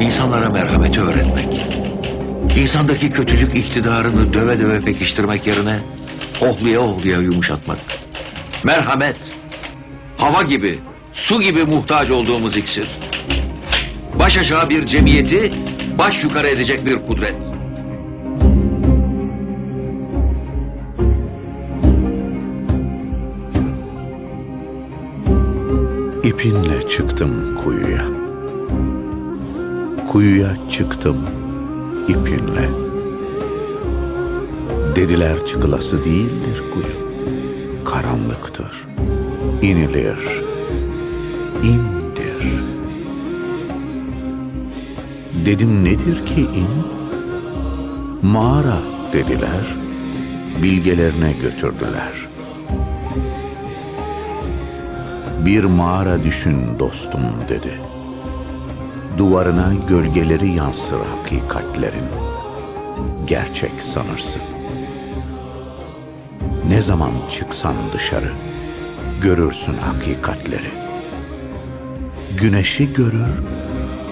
insanlara merhameti öğretmek. İnsandaki kötülük iktidarını döve döve pekiştirmek yerine ohluya ohluya yumuşatmak. Merhamet, hava gibi, su gibi muhtaç olduğumuz iksir. Baş aşağı bir cemiyeti baş yukarı edecek bir kudret. İpinle çıktım kuyuya. Kuyuya çıktım ipinle. Dediler çıkılası değildir kuyu. Karanlıktır. İnilir. indir. Dedim nedir ki in? Mağara dediler. Bilgelerine götürdüler.'' Bir mağara düşün dostum dedi. Duvarına gölgeleri yansır hakikatlerin. Gerçek sanırsın. Ne zaman çıksan dışarı görürsün hakikatleri. Güneşi görür,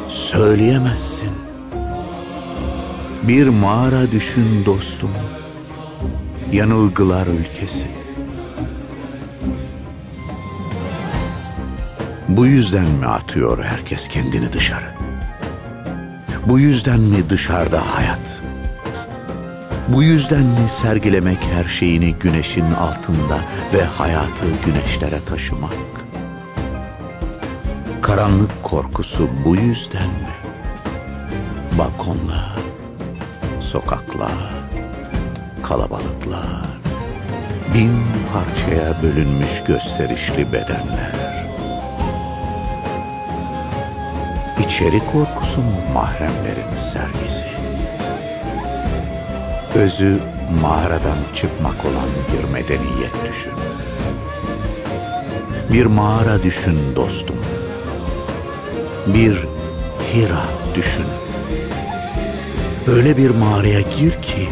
söyleyemezsin. Bir mağara düşün dostum, yanılgılar ülkesi. Bu yüzden mi atıyor herkes kendini dışarı? Bu yüzden mi dışarıda hayat? Bu yüzden mi sergilemek her şeyini güneşin altında ve hayatı güneşlere taşımak? Karanlık korkusu bu yüzden mi? Balkonlar, sokaklar, kalabalıklar, bin parçaya bölünmüş gösterişli bedenler. İçeri korkusu mu mahremlerin sergisi? Özü mağaradan çıkmak olan bir medeniyet düşün. Bir mağara düşün dostum. Bir Hira düşün. Öyle bir mağaraya gir ki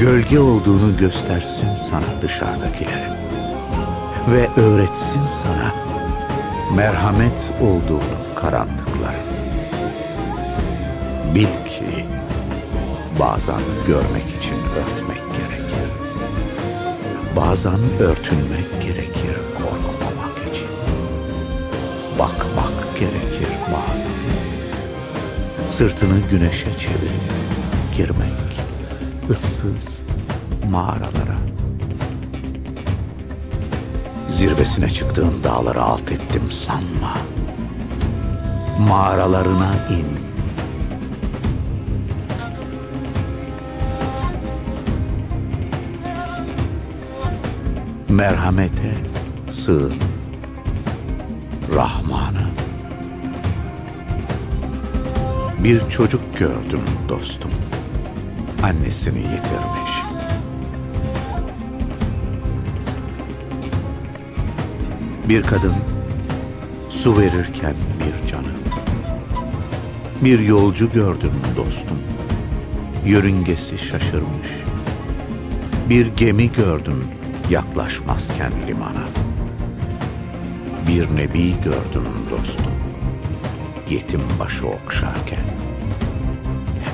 gölge olduğunu göstersin sana dışarıdakilerin ve öğretsin sana merhamet olduğunu karanlıkların. Bil ki bazen görmek için örtmek gerekir. Bazen örtünmek gerekir korkmamak için. Bakmak gerekir bazen. Sırtını güneşe çevirip girmek ıssız mağaralara. Zirvesine çıktığın dağları alt ettim sanma mağaralarına in. Merhamete sığın. Rahman'a. Bir çocuk gördüm dostum. Annesini yitirmiş. Bir kadın su verirken bir canı. Bir yolcu gördüm dostum. Yörüngesi şaşırmış. Bir gemi gördüm yaklaşmazken limana. Bir nebi gördüm dostum. Yetim başı okşarken.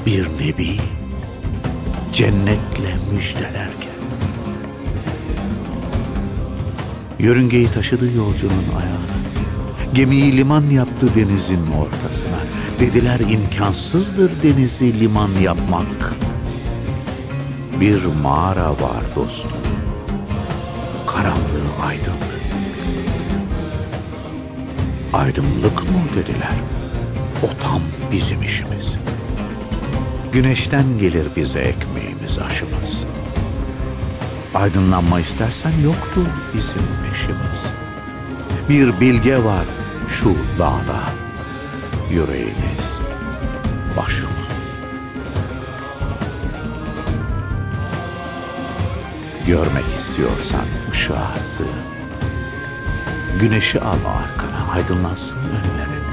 Bir nebi cennetle müjdelerken. Yörüngeyi taşıdı yolcunun ayağına. Gemiyi liman yaptı denizin ortasına. Dediler imkansızdır denizi liman yapmak. Bir mağara var dostum. Karanlığı aydınlık. Aydınlık mı dediler. O tam bizim işimiz. Güneşten gelir bize ekmeğimiz aşımız. Aydınlanma istersen yoktur bizim eşimiz. Bir bilge var şu dağda yüreğimiz, başımız. Görmek istiyorsan ışığa sığın. Güneşi al arkana, aydınlansın önlerin.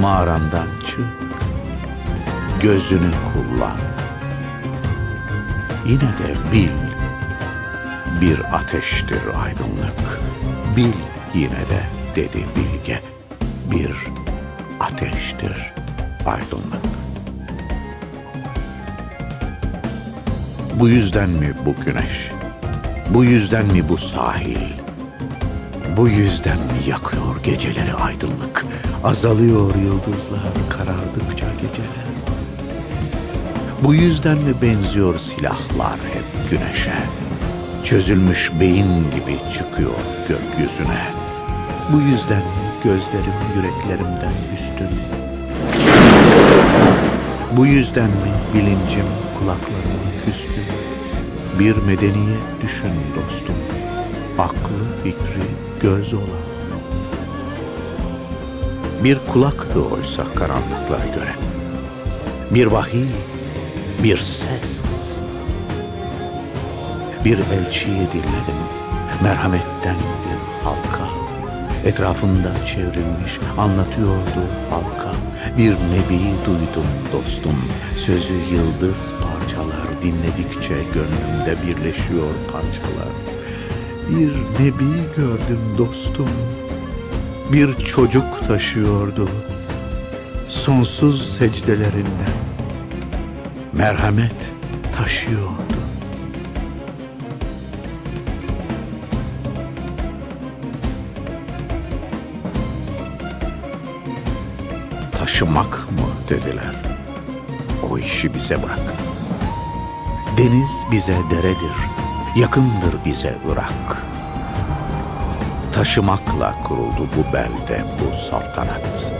Mağarandan çık, gözünü kullan. Yine de bil, bir ateştir aydınlık. Bil yine de dedi bilge bir ateştir aydınlık. Bu yüzden mi bu güneş? Bu yüzden mi bu sahil? Bu yüzden mi yakıyor geceleri aydınlık? Azalıyor yıldızlar karardıkça geceler. Bu yüzden mi benziyor silahlar hep güneşe? Çözülmüş beyin gibi çıkıyor gökyüzüne. Bu yüzden gözlerim yüreklerimden üstün? Bu yüzden mi bilincim kulaklarıma küskün? Bir medeniyet düşün dostum. Aklı, fikri, göz olan. Bir kulaktı oysa karanlıklara göre. Bir vahiy, bir ses. Bir elçiyi dinledim. Merhametten bir halka. Etrafında çevrilmiş anlatıyordu halka. Bir nebi duydum dostum. Sözü yıldız parçalar. Dinledikçe gönlümde birleşiyor parçalar. Bir nebi gördüm dostum. Bir çocuk taşıyordu. Sonsuz secdelerinden. Merhamet taşıyordu. Taşımak mı dediler. O işi bize bırak. Deniz bize deredir, yakındır bize Irak. Taşımakla kuruldu bu belde, bu saltanat.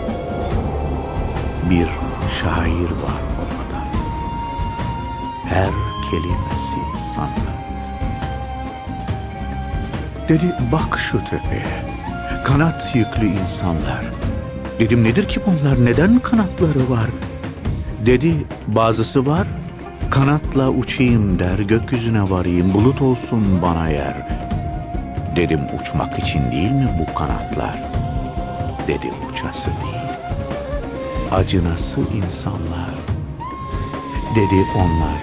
Bir şair var orada. Her kelimesi sanat. Dedi bak şu tepeye, kanat yüklü insanlar. Dedim nedir ki bunlar, neden kanatları var? Dedi bazısı var, kanatla uçayım der, gökyüzüne varayım, bulut olsun bana yer. Dedim uçmak için değil mi bu kanatlar? Dedi uçası değil, acınası insanlar. Dedi onlar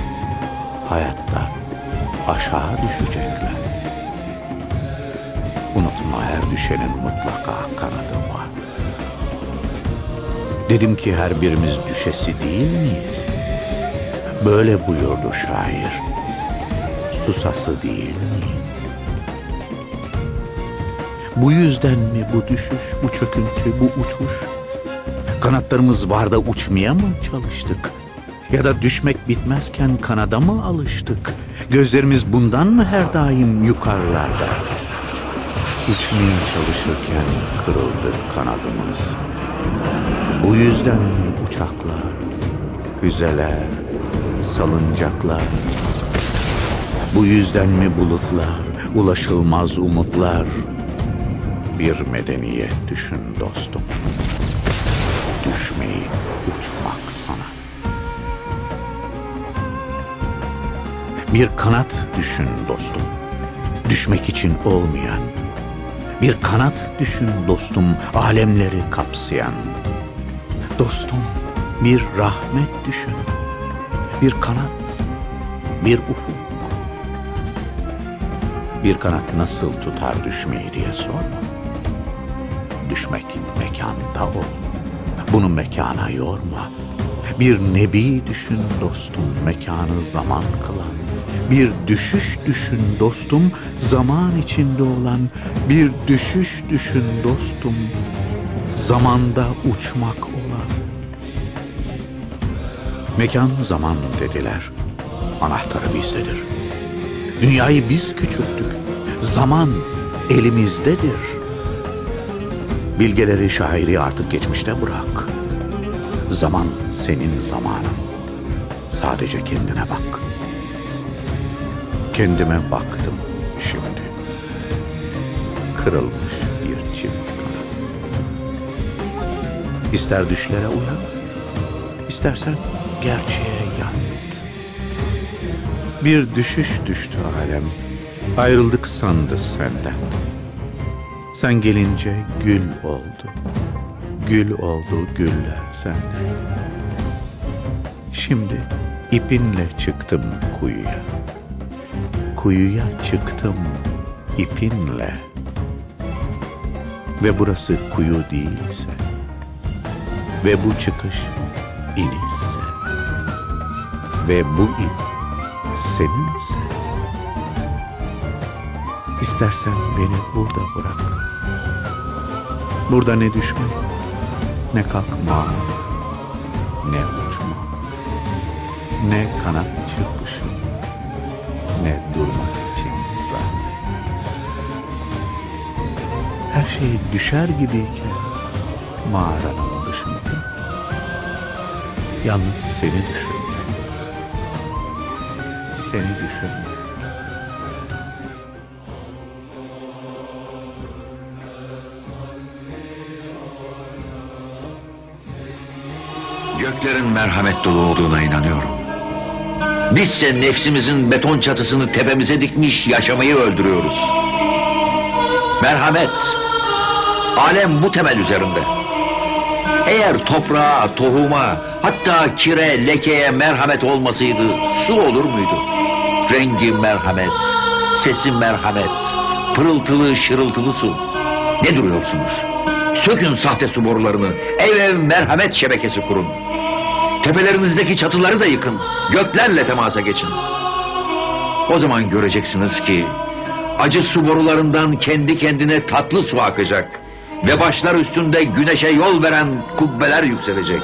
hayatta aşağı düşecekler. Unutma her düşenin mutlaka kanadı. Dedim ki her birimiz düşesi değil miyiz? Böyle buyurdu şair. Susası değil miyiz? Bu yüzden mi bu düşüş, bu çöküntü, bu uçuş? Kanatlarımız var da uçmaya mı çalıştık? Ya da düşmek bitmezken kanada mı alıştık? Gözlerimiz bundan mı her daim yukarılarda? Uçmaya çalışırken kırıldı kanadımız. Bu yüzden mi uçaklar, füzeler, salıncaklar? Bu yüzden mi bulutlar, ulaşılmaz umutlar? Bir medeniyet düşün dostum. Düşmeyi, uçmak sana. Bir kanat düşün dostum. Düşmek için olmayan. Bir kanat düşün dostum, alemleri kapsayan. Dostum, bir rahmet düşün. Bir kanat, bir ufuk. Bir kanat nasıl tutar düşmeyi diye sorma. Düşmek mekanda ol. Bunu mekana yorma. Bir nebi düşün dostum, mekanı zaman kılan. Bir düşüş düşün dostum, zaman içinde olan. Bir düşüş düşün dostum, zamanda uçmak olan. Mekan zaman dediler, anahtarı bizdedir. Dünyayı biz küçülttük, zaman elimizdedir. Bilgeleri şairi artık geçmişte bırak. Zaman senin zamanın. Sadece kendine bak. Kendime baktım şimdi. Kırılmış bir çift kanat. İster düşlere uyan, istersen gerçeğe yat. Bir düşüş düştü alem, ayrıldık sandı senden. Sen gelince gül oldu. Gül oldu güller senden. Şimdi ipinle çıktım kuyuya. Kuyuya çıktım ipinle. Ve burası kuyu değilse Ve bu çıkış inişse. Ve bu in seninse. İstersen beni burada bırak. Burada ne düşmek, ne kalkma, ne uçma, ne kanat çırpışı, ne durmak için zahmet. Her şey düşer gibiyken mağaranın yalnız seni düşünmek, seni düşünmek. Göklerin merhamet dolu olduğuna inanıyorum. Bizse nefsimizin beton çatısını tepemize dikmiş yaşamayı öldürüyoruz. Merhamet. Alem bu temel üzerinde. Eğer toprağa, tohuma, hatta kire, lekeye merhamet olmasaydı su olur muydu? Rengi merhamet, sesi merhamet, pırıltılı şırıltılı su. Ne duruyorsunuz? Sökün sahte su borularını, ev ev merhamet şebekesi kurun. Tepelerinizdeki çatıları da yıkın, göklerle temasa geçin. O zaman göreceksiniz ki acı su borularından kendi kendine tatlı su akacak ve başlar üstünde güneşe yol veren kubbeler yükselecek.